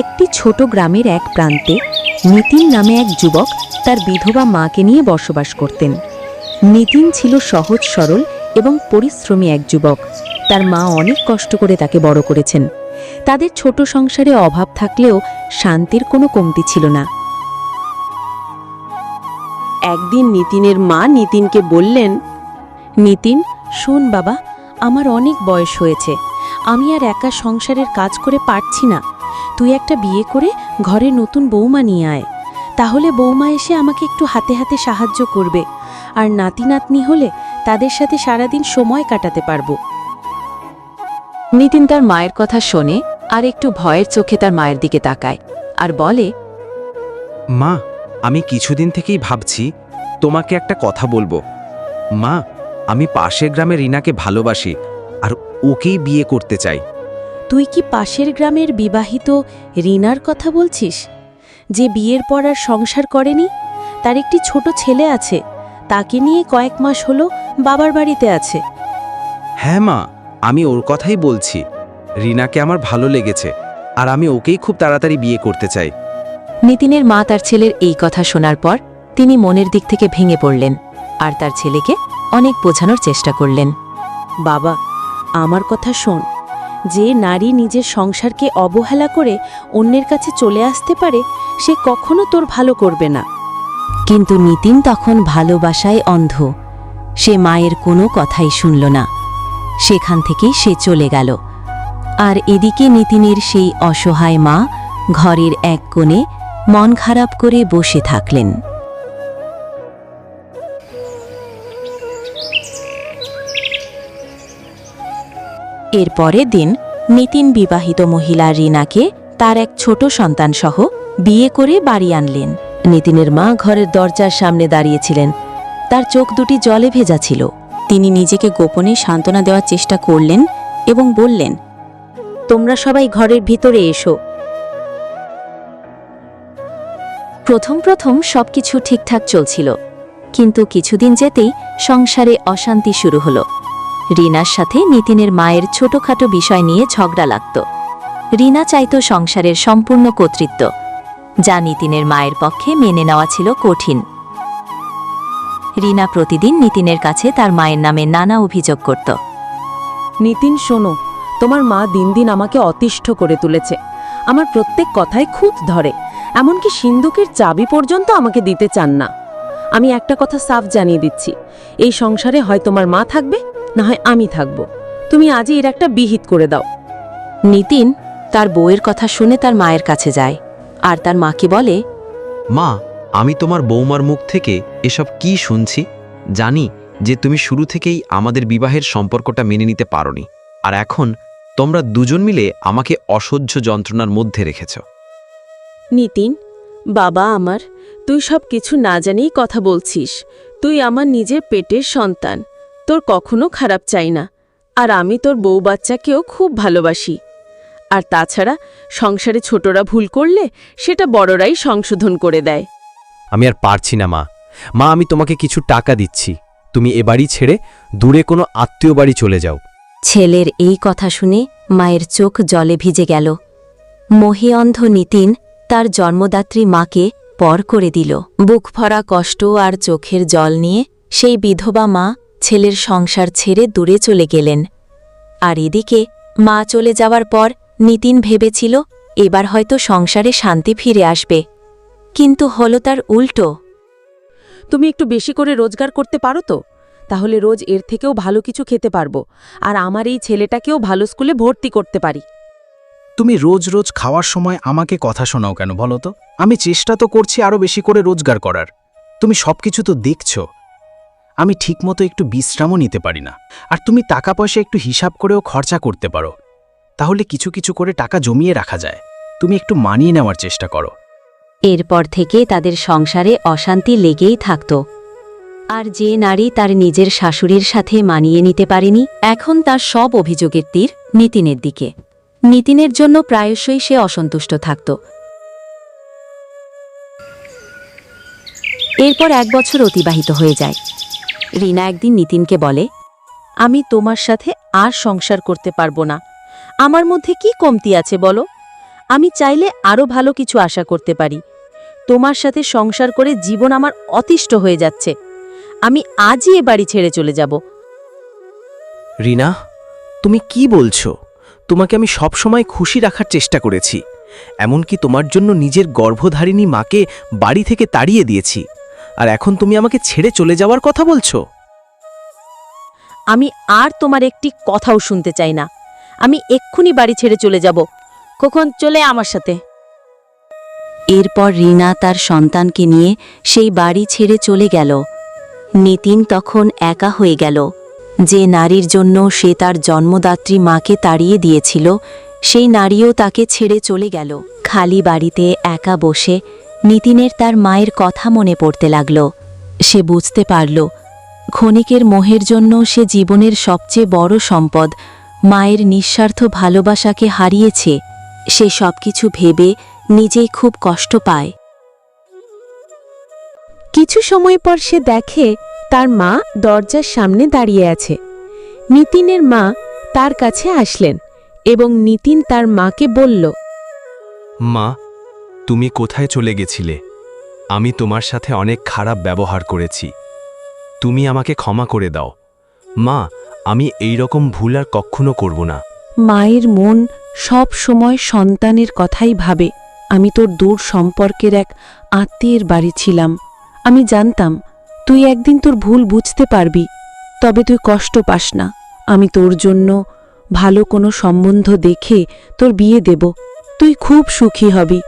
একটি ছোট গ্রামের এক প্রান্তে নিতিন নামে এক যুবক তার বিধবা মাকে নিয়ে বসবাস করতেন। নিতিন ছিল সহজ, সরল এবং পরিশ্রমী এক যুবক। তার মা অনেক কষ্ট করে তাকে বড় করেছেন। তাদের ছোট সংসারে অভাব থাকলেও শান্তির কোনো কমতি ছিল না। একদিন নিতিনের মা নিতিনকে বললেন, নিতিন, শোন বাবা, আমার অনেক বয়স হয়েছে। আমি আর একা সংসারের কাজ করে পারছি না। তুই একটা বিয়ে করে ঘরে নতুন বৌমা নিয়ে আয়। তাহলে বৌমা এসে আমাকে একটু হাতে হাতে সাহায্য করবে। আর নাতি নাতনি হলে তাদের সাথে সারাদিন সময় কাটাতে পারব। নিতিন তার মায়ের কথা শোনে আর একটু ভয়ের চোখে তার মায়ের দিকে তাকায় আর বলে মা আমি কিছুদিন থেকেই ভাবছি তোমাকে একটা কথা বলব। মা আমি পাশের গ্রামে রিনাকে ভালোবাসি আর ওকেই বিয়ে করতে চাই। তুই কি পাশের গ্রামের বিবাহিত রিনার কথা বলছিস? যে বিয়ের পর আর সংসার করেনি? তার একটি ছোট ছেলে আছে তাকে নিয়ে কয়েক মাস হলো বাবার বাড়িতে আছে। হ্যাঁ মা আমি ওর কথাই বলছি। রিনাকে আমার ভালো লেগেছে আর আমি ওকেই খুব তাড়াতাড়ি বিয়ে করতে চাই। নিতিনের মা তার ছেলের এই কথা শোনার পর তিনি মনের দিক থেকে ভেঙে পড়লেন আর তার ছেলেকে অনেক বোঝানোর চেষ্টা করলেন। বাবা আমার কথা শোন যে নারী নিজের সংসারকে অবহেলা করে অন্যের কাছে চলে আসতে পারে, সে কখনো তোর ভালো করবে না। কিন্তু নিতিন তখন ভালোবাসায় অন্ধ। সে মায়ের কোনো কথাই শুনল না। সেখান থেকেই সে চলে গেল। আর এদিকে নিতিনের সেই অসহায় মা ঘরের এক কোণে মন খারাপ করে বসে থাকলেন। এর পরের দিন নিতিন বিবাহিত মহিলা রিনাকে তার এক ছোট সন্তান সহ বিয়ে করে বাড়ি আনলেন। নিতিনের মা ঘরের দরজার সামনে দাঁড়িয়েছিলেন। তার চোখ দুটি জলে ভেজা ছিল। তিনি নিজেকে গোপনে সান্ত্বনা দেওয়ার চেষ্টা করলেন এবং বললেন, তোমরা সবাই ঘরের ভিতরে এসো। প্রথম প্রথম সবকিছু ঠিকঠাক চলছিল। কিন্তু কিছুদিন যেতেই সংসারে অশান্তি শুরু হলো। রিনার সাথে নিতিনের মায়ের ছোটখাটো বিষয় নিয়ে ঝগড়া লাগত। রিনা চাইত সংসারের সম্পূর্ণ কর্তৃত্ব, যা নিতিনের মায়ের পক্ষে মেনে নেওয়া ছিল কঠিন। রিনা প্রতিদিন নিতিনের কাছে তার মায়ের নামে নানা অভিযোগ করত। নিতিন, শোনো, তোমার মা দিন দিন আমাকে অতিষ্ঠ করে তুলেছে। আমার প্রত্যেক কথায় খুঁত ধরে, এমনকি সিন্ধুকের চাবি পর্যন্ত আমাকে দিতে চান না। আমি একটা কথা সাফ জানিয়ে দিচ্ছি, এই সংসারে হয় তোমার মা থাকবে না হয় আমি থাকব। তুমি আজই এর একটা বিহিত করে দাও। নিতিন তার বউয়ের কথা শুনে তার মায়ের কাছে যায়। আর তার মাকে বলে মা আমি তোমার বৌমার মুখ থেকে এসব কি শুনছি? জানি যে তুমি শুরু থেকেই আমাদের বিবাহের সম্পর্কটা মেনে নিতে পারোনি। আর এখন তোমরা দুজন মিলে আমাকে অসহ্য যন্ত্রণার মধ্যে রেখেছ। নিতিন বাবা আমার তুই সব কিছু না জানিয়েই কথা বলছিস। তুই আমার নিজের পেটের সন্তান। তোর কখনো খারাপ চাই না। আর আমি তোর বউ বাচ্চাকেও খুব ভালোবাসি। আর তাছাড়া সংসারে ছোটরা ভুল করলে সেটা বড়রাই সংশোধন করে দেয়। আমি আর পারছি না মা। মা আমি তোমাকে কিছু টাকা দিচ্ছি। তুমি এ বাড়ি ছেড়ে দূরে কোনো আত্মীয় বাড়ি চলে যাও। ছেলের এই কথা শুনে মায়ের চোখ জলে ভিজে গেল। মোহে অন্ধ নিতিন তার জন্মদাত্রী মাকে পর করে দিল। বুক ভরা কষ্ট আর চোখের জল নিয়ে সেই বিধবা মা ছেলের সংসার ছেড়ে দূরে চলে গেলেন। আর এদিকে মা চলে যাওয়ার পর নিতিন ভেবেছিল এবার হয়তো সংসারে শান্তি ফিরে আসবে। কিন্তু হল তার উল্টো। তুমি একটু বেশি করে রোজগার করতে পারো তো? তাহলে রোজ এর থেকেও ভালো কিছু খেতে পারব। আর আমার এই ছেলেটাকেও ভালো স্কুলে ভর্তি করতে পারি। তুমি রোজ রোজ খাওয়ার সময় আমাকে কথা শোনাও কেন বলো তো? আমি চেষ্টা তো করছি আরও বেশি করে রোজগার করার। তুমি সব কিছু তো দেখছ। আমি ঠিকমতো একটু বিশ্রামও নিতে পারি না। আর তুমি টাকা পয়সা একটু হিসাব করেও খরচা করতে পারো। তাহলে কিছু কিছু করে টাকা জমিয়ে রাখা যায়। তুমি একটু মানিয়ে নেওয়ার চেষ্টা করো। এরপর থেকে তাদের সংসারে অশান্তি লেগেই থাকত। আর যে নারী তার নিজের শাশুড়ির সাথে মানিয়ে নিতে পারেনি, এখন তার সব অভিযোগের তীর নিতিনের দিকে। নিতিনের জন্য প্রায়শই সে অসন্তুষ্ট থাকত। এরপর এক বছর অতিবাহিত হয়ে যায়। রিনা একদিন নিতিনকে বলে, আমি তোমার সাথে আর সংসার করতে পারব না। আমার মধ্যে কি কমতি আছে বলো? আমি চাইলে আরও ভালো কিছু আশা করতে পারি। তোমার সাথে সংসার করে জীবন আমার অতিষ্ঠ হয়ে যাচ্ছে। আমি আজই এ বাড়ি ছেড়ে চলে যাব। রিনা, তুমি কি বলছো? তোমাকে আমি সবসময় খুশি রাখার চেষ্টা করেছি। এমনকি তোমার জন্য নিজের গর্ভধারিণী মাকে বাড়ি থেকে তাড়িয়ে দিয়েছি। আর এখন তুমি আমাকে ছেড়ে চলে যাওয়ার কথা বলছো? আমি আর তোমার একটি কথাও শুনতে চাই না। আমি এক্ষুনি বাড়ি ছেড়ে চলে যাব। কখন চলে আমার সাথে। এরপর রিনা তার সন্তানকে নিয়ে সেই বাড়ি ছেড়ে চলে গেল। নিতিন তখন একা হয়ে গেল। যে নারীর জন্য সে তার জন্মদাত্রী মাকে তাড়িয়ে দিয়েছিল, সেই নারীও তাকে ছেড়ে চলে গেল। খালি বাড়িতে একা বসে নিতিনের তার মায়ের কথা মনে পড়তে লাগল। সে বুঝতে পারল ক্ষণিকের মোহের জন্য সে জীবনের সবচেয়ে বড় সম্পদ মায়ের নিঃস্বার্থ ভালোবাসাকে হারিয়েছে। সে সবকিছু ভেবে নিজেই খুব কষ্ট পায়। কিছু সময় পর সে দেখে তার মা দরজার সামনে দাঁড়িয়ে আছে। নিতিনের মা তার কাছে আসলেন এবং নিতিন তার মাকে বলল মা তুমি কোথায় চলে গেছিলে? আমি তোমার সাথে অনেক খারাপ ব্যবহার করেছি। তুমি আমাকে ক্ষমা করে দাও। মা, আমি এই রকম ভুল আর কখনো করব না। মায়ের মন সব সময় সন্তানের কথাই ভাবে। আমি তোর দূর সম্পর্কের এক আত্মীয়ের বাড়ি ছিলাম। আমি জানতাম, তুই একদিন তোর ভুল বুঝতে পারবি, তবে তুই কষ্ট পাস না। আমি তোর জন্য ভালো কোনো সম্বন্ধ দেখে তোর বিয়ে দেব। তুই খুব সুখী হবি।